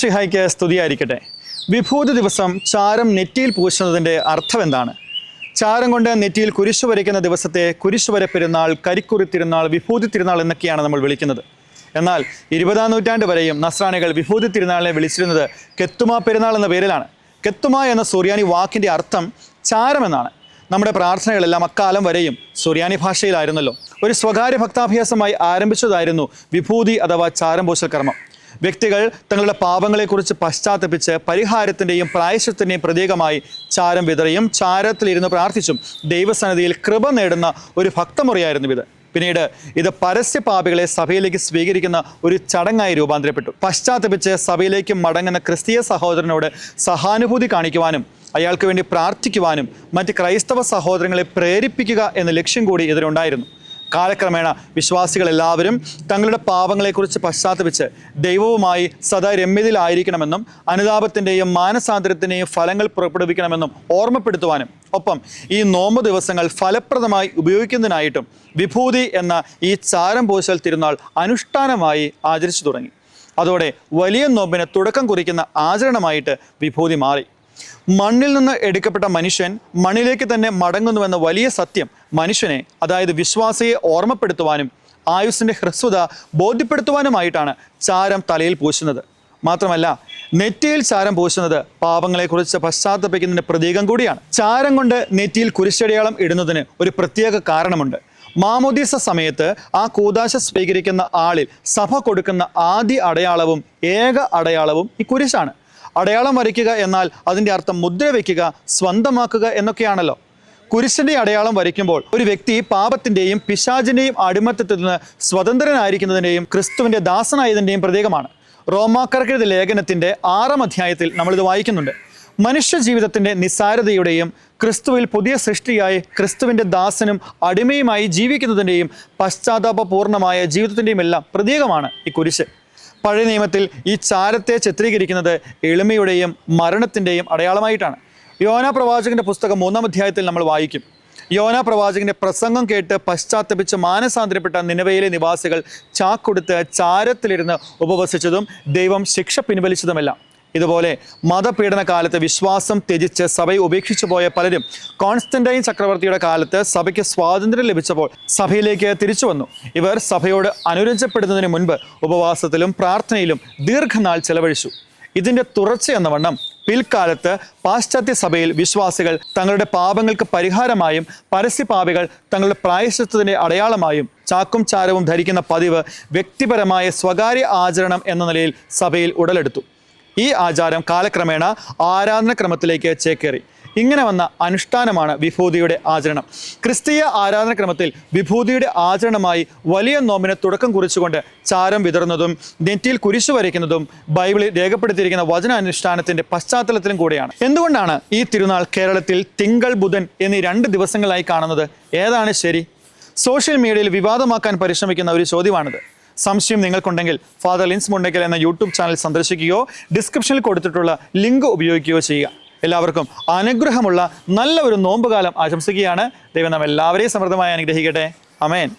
ഷിഹായ്ക്ക് സ്തുതിയായിരിക്കട്ടെ. വിഭൂതി ദിവസം ചാരം നെറ്റിയിൽ പൂശുന്നതിന്റെ അർത്ഥം എന്താണ്? ചാരം കൊണ്ട് നെറ്റിയിൽ കുരിശു വരയ്ക്കുന്ന ദിവസത്തെ കുരിശുവര പെരുന്നാൾ കരിക്കുറി തിരുനാൾ വിഭൂതി തിരുനാൾ എന്നൊക്കെയാണ് നമ്മൾ വിളിക്കുന്നത്. എന്നാൽ ഇരുപതാം നൂറ്റാണ്ട് വരെയും നസ്രാണികൾ വിഭൂതി തിരുനാളിനെ വിളിച്ചിരുന്നത് കെത്തുമ പെരുന്നാൾ എന്ന പേരിലാണ്. കെത്തുമ എന്ന സൂര്യാനി വാക്കിന്റെ അർത്ഥം ചാരം എന്നാണ്. നമ്മുടെ പ്രാർത്ഥനകളെല്ലാം അക്കാലം വരെയും സുറിയാനി ഭാഷയിലായിരുന്നല്ലോ. ഒരു സ്വകാര്യ ഭക്താഭ്യാസമായി ആരംഭിച്ചതായിരുന്നു വിഭൂതി അഥവാ ചാരംപൂശൽ കർമ്മം. വ്യക്തികൾ തങ്ങളുടെ പാപങ്ങളെക്കുറിച്ച് പശ്ചാത്തപിച്ച് പരിഹാരത്തിന്റെയും പ്രായശത്തിന്റെയും പ്രതീകമായി ചാരം വിതറിയും ചാരത്തിലിരുന്ന് പ്രാർത്ഥിച്ചും ദൈവസന്നിധിയിൽ കൃപ നേടുന്ന ഒരു ഭക്തമുറിയായിരുന്നു ഇത്. പിന്നീട് ഇത് പരസ്യ പാപികളെ സഭയിലേക്ക് സ്വീകരിക്കുന്ന ഒരു ചടങ്ങായി രൂപാന്തരപ്പെട്ടു. പശ്ചാത്തപിച്ച് സഭയിലേക്ക് മടങ്ങുന്ന ക്രിസ്തീയ സഹോദരനോട് സഹാനുഭൂതി കാണിക്കുവാനും അയാൾക്ക് വേണ്ടി പ്രാർത്ഥിക്കുവാനും മറ്റ് ക്രൈസ്തവ സഹോദരങ്ങളെ പ്രേരിപ്പിക്കുക എന്ന ലക്ഷ്യം കൂടി ഇതിനുണ്ടായിരുന്നു. കാലക്രമേണ വിശ്വാസികളെല്ലാവരും തങ്ങളുടെ പാപങ്ങളെക്കുറിച്ച് പശ്ചാത്തപിച്ച് ദൈവവുമായി സദാ രമ്യതയിലായിരിക്കണമെന്നും അനുതാപത്തിന്റെയും മാനസാന്തരത്തിന്റെയും ഫലങ്ങൾ പുറപ്പെടുവിക്കണമെന്നും ഓർമ്മപ്പെടുത്തുവാനും ഒപ്പം ഈ നോമ്പ് ദിവസങ്ങൾ ഫലപ്രദമായി ഉപയോഗിക്കുന്നതിനായിട്ടും വിഭൂതി എന്ന ഈ ചാരം പോശൽ തിരുനാൾ അനുഷ്ഠാനമായി ആചരിച്ചു തുടങ്ങി. അതോടെ വലിയ നോമ്പിന് തുടക്കം കുറിക്കുന്ന ആചരണമായിട്ട് വിഭൂതി മാറി. മണ്ണിൽ നിന്ന് എടുക്കപ്പെട്ട മനുഷ്യൻ മണ്ണിലേക്ക് തന്നെ മടങ്ങുന്നുവെന്ന വലിയ സത്യം മനുഷ്യനെ അതായത് വിശ്വാസിയെ ഓർമ്മപ്പെടുത്തുവാനും ആയുസ്സിന്റെ ഹ്രസ്വത ബോധ്യപ്പെടുത്തുവാനുമായിട്ടാണ് ചാരം തലയിൽ പൂശുന്നത്. മാത്രമല്ല നെറ്റിയിൽ ചാരം പൂശുന്നത് പാപങ്ങളെക്കുറിച്ച് പശ്ചാത്തപിക്കുന്നതിന്റെ പ്രതീകം കൂടിയാണ്. ചാരം കൊണ്ട് നെറ്റിയിൽ കുരിശടയാളം ഇടുന്നതിന് ഒരു പ്രത്യേക കാരണമുണ്ട്. മാമോദീസ സമയത്ത് ആ കൂതാശ സ്വീകരിക്കുന്ന ആളിൽ സഭ കൊടുക്കുന്ന ആദ്യ അടയാളവും ഏക അടയാളവും ഈ കുരിശാണ്. അടയാളം വരയ്ക്കുക എന്നാൽ അതിന്റെ അർത്ഥം മുദ്ര വയ്ക്കുക സ്വന്തമാക്കുക എന്നൊക്കെയാണല്ലോ. കുരിശിന്റെ അടയാളം വരയ്ക്കുമ്പോൾ ഒരു വ്യക്തി പാപത്തിന്റെയും പിശാചിന്റെയും അടിമത്തത്തിൽ നിന്ന് സ്വതന്ത്രനായിരിക്കുന്നതിന്റെയും ക്രിസ്തുവിന്റെ ദാസനായതിന്റെയും പ്രതീകമാണ്. റോമാക്കർക്കെഴുത ലേഖനത്തിന്റെ ആറാം അധ്യായത്തിൽ നമ്മളിത് വായിക്കുന്നുണ്ട്. മനുഷ്യ ജീവിതത്തിന്റെ നിസ്സാരതയുടെയും ക്രിസ്തുവിൽ പുതിയ സൃഷ്ടിയായി ക്രിസ്തുവിന്റെ ദാസനും അടിമയുമായി ജീവിക്കുന്നതിന്റെയും പശ്ചാത്താപപൂർണമായ ജീവിതത്തിന്റെയും എല്ലാം പ്രതീകമാണ് ഈ കുരിശ്. പഴയ നിയമത്തിൽ ഈ ചാരത്തെ ചിത്രീകരിക്കുന്നത് എളിമയുടെയും മരണത്തിന്റെയും അടയാളമായിട്ടാണ്. യോന പ്രവാചകന്റെ പുസ്തകം മൂന്നാം അധ്യായത്തിൽ നമ്മൾ വായിക്കും. യോന പ്രവാചകന്റെ പ്രസംഗം കേട്ട് പശ്ചാത്തപിച്ച് മാനസാന്തരപ്പെട്ട നിലവയിലെ നിവാസികൾ ചാക്കൊടുത്ത് ചാരത്തിലിരുന്ന് ഉപവസിച്ചതും ദൈവം ശിക്ഷ പിൻവലിച്ചതുമെല്ലാം. ഇതുപോലെ മതപീഡന കാലത്ത് വിശ്വാസം ത്യജിച്ച് സഭയെ ഉപേക്ഷിച്ചു പോയ പലരും കോൺസ്റ്റന്റൈൻ ചക്രവർത്തിയുടെ കാലത്ത് സഭയ്ക്ക് സ്വാതന്ത്ര്യം ലഭിച്ചപ്പോൾ സഭയിലേക്ക് തിരിച്ചു വന്നു. ഇവർ സഭയോട് അനുരഞ്ജപ്പെടുന്നതിന് മുൻപ് ഉപവാസത്തിലും പ്രാർത്ഥനയിലും ദീർഘനാൾ ചെലവഴിച്ചു. ഇതിന്റെ തുടർച്ച എന്ന വണ്ണം പിൽക്കാലത്ത് പാശ്ചാത്യ സഭയിൽ വിശ്വാസികൾ തങ്ങളുടെ പാപങ്ങൾക്ക് പരിഹാരമായും പരസ്യപാപികൾ തങ്ങളുടെ പ്രായശ്ചിത്തത്തിന്റെ അടയാളമായും ചാക്കും ചാരവും ധരിക്കുന്ന പതിവ് വ്യക്തിപരമായ സ്വകാര്യ ആചരണം എന്ന നിലയിൽ സഭയിൽ ഉടലെടുത്തു. ഈ ആചാരം കാലക്രമേണ ആരാധനക്രമത്തിലേക്ക് ചേക്കേറി. ഇങ്ങനെ വന്ന അനുഷ്ഠാനമാണ് വിഭൂതിയുടെ ആചരണം. ക്രിസ്തീയ ആരാധനക്രമത്തിൽ വിഭൂതിയുടെ ആചരണമായി വലിയ നോമ്പിന് തുടക്കം കുറിച്ചുകൊണ്ട് ചാരം വിതറുന്നതും നെറ്റിയിൽ കുരിശു വരയ്ക്കുന്നതും ബൈബിളിൽ രേഖപ്പെടുത്തിയിരിക്കുന്ന വചന വചനാനുഷ്ഠാനത്തിന്റെ പശ്ചാത്തലത്തിലും കൂടെയാണ്. എന്തുകൊണ്ടാണ് ഈ തിരുനാൾ കേരളത്തിൽ തിങ്കൾ ബുധൻ എന്നീ രണ്ട് ദിവസങ്ങളായി കാണുന്നത്? ഏതാണ് ശരി? സോഷ്യൽ മീഡിയയിൽ വിവാദമാക്കാൻ പരിശ്രമിക്കുന്ന ഒരു ചോദ്യമാണിത്. സംശയം നിങ്ങൾക്കുണ്ടെങ്കിൽ ഫാദർ ലിൻസ് മുണ്ടയ്ക്കൽ എന്ന യൂട്യൂബ് ചാനൽ സന്ദർശിക്കുകയോ ഡിസ്ക്രിപ്ഷനിൽ കൊടുത്തിട്ടുള്ള ലിങ്ക് ഉപയോഗിക്കുകയോ ചെയ്യുക. എല്ലാവർക്കും അനുഗ്രഹമുള്ള നല്ല ഒരു നോമ്പുകാലം ആശംസിക്കുകയാണ്. ദൈവം നാം എല്ലാവരെയും സമൃദ്ധമായി അനുഗ്രഹിക്കട്ടെ. അമേൻ